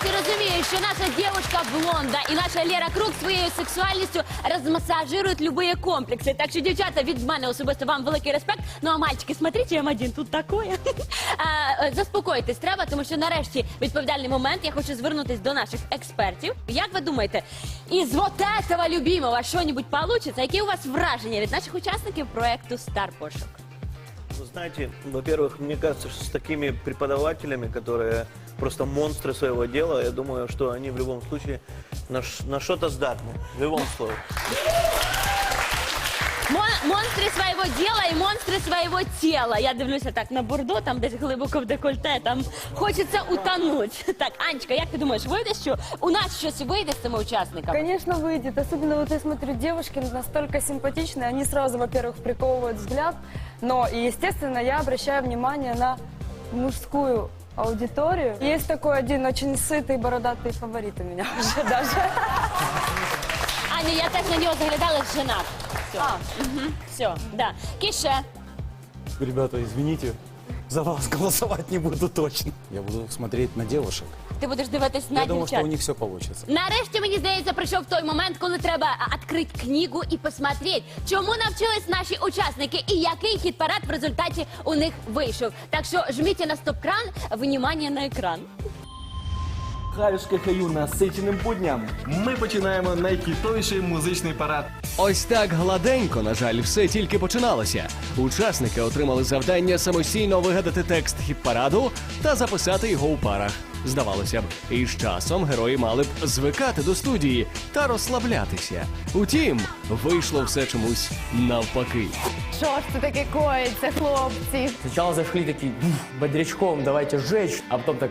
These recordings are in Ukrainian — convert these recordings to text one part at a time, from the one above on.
всі розуміють, що наша дівчинка блонда і наша Лера Круг своєю сексуальністю розмасажирують любые комплекси. Так що, дівчата, від мене особисто вам великий респект. Ну а мальчики, смотрите, М1, тут такое. Е, Заспокойтесь треба, тому що нарешті відповідальний момент. Я хочу звернутись до наших експертів. Як ви думаєте, із вот этого любимого що-нибудь получится? Які у вас враження від наших учасників проекту Стар Пошук? Знаете, во-первых, мне кажется, что с такими преподавателями, которые просто монстры своего дела, я думаю, что они в любом случае на, на что-то сдатны. В любом случае. Мон- монстри свого діла і монстри свого тіла. Я дивлюся так на бордо, там десь глибоко в декольте, там хочеться утонуть. Так, Анечка, як ти думаєш, вийде, що у нас щось вийде з цими учасниками? Конечно, выйдет. Особенно вот я смотрю, девушки настолько симпатичные. Они сразу, во-первых, приковывают взгляд. Но, и, естественно, я обращаю внимание на мужскую аудиторию. Есть такой один очень сытый, бородатый фаворит у меня уже даже. Аня, я теж на нього заглядала женат. Все. Угу. Все, да. Кіше. Ребята, извините, за вас голосовать не буду точно. Я буду смотреть на девушек. Ти будеш дивитись на Я думаю, что дівчат. у них все получится. Нарешті, мені здається, прийшов той момент, коли треба а, відкрити книгу і посмотреть, чому навчились наші учасники і який хіт-парад в результаті у них вийшов. Так що жміть на стоп-кран, внимание на екран. Харюшка хаю насиченим будням. Ми починаємо найхітовіший музичний парад. Ось так гладенько, на жаль, все тільки починалося. Учасники отримали завдання самостійно вигадати текст хіп-параду та записати його у парах. Здавалося б, і з часом герої мали б звикати до студії та розслаблятися. Утім, вийшло все чомусь навпаки. Що ж це таке коїться, хлопці? Сначала зашли такие «Бух, бодрячком, давайте жечь, а потом так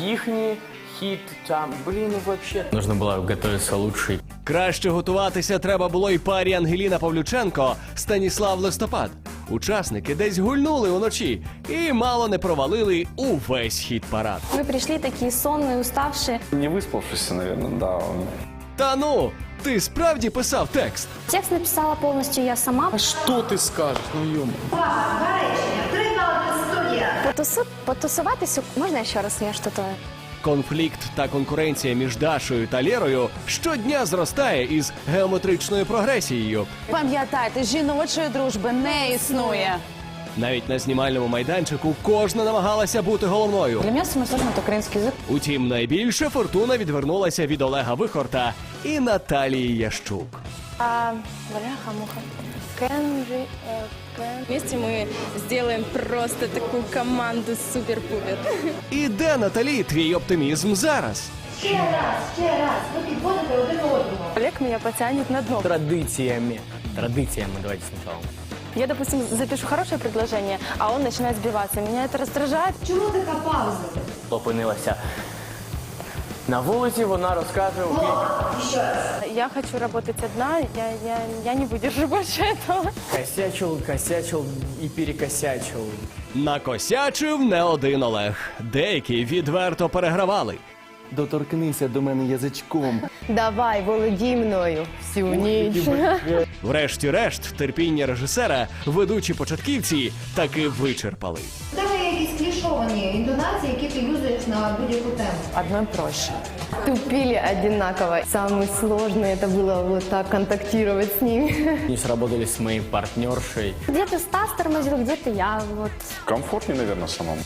Їхні хит там, блин, ну вообще. Нужно было готовиться лучше. Краще готуватися треба було й парі Ангеліна Павлюченко, Станіслав Листопад. Учасники десь гульнули уночі і мало не провалили увесь хіт-парад. Мы пришли такие сонные, уставшие. Не выспавшийся, наверное, да. Он... Та ну, ти справді писав текст? Текст написала полностью я сама. Что ты скажешь? Ну, ё Потусу... Потусуватися, можна ще раз я що-то? Конфлікт та конкуренція між Дашою та Лєрою щодня зростає із геометричною прогресією. Пам'ятайте, жіночої дружби не існує. Навіть на знімальному майданчику кожна намагалася бути головною. Для мене саме це український язик. Утім, найбільше фортуна відвернулася від Олега Вихорта і Наталії Ящук. А, бляха, муха. Кенджі, е, Вместе мы сделаем просто такую команду супер-пупер. І де Наталі твій оптимізм зараз? Олег меня потянет на дно. Традиціями. Традиціями давайте сначала. Я, допустим, запишу хорошее предложение, а он начинает сбиваться. Меня это раздражает. Опинилася на вулиці, вона розкаже. Я хочу работать одна, я, я, я не выдержу больше этого. Косячил, косячил і перекосячил. Накосячив не один Олег. Деякі відверто перегравали. Доторкнися до мене язичком. Давай, володій мною всю ніч. Врешті-решт, терпіння режисера ведучі початківці таки вичерпали. Якісь інтонації, які ти юзаєш на будь-яку тему. Одной проще. Тупили одинаково. Самое сложное это было вот так контактировать с ними. Не сработали с моей партнершей. Где-то Стас тормозил, где-то я. Вот. Комфортнее, наверное, самому.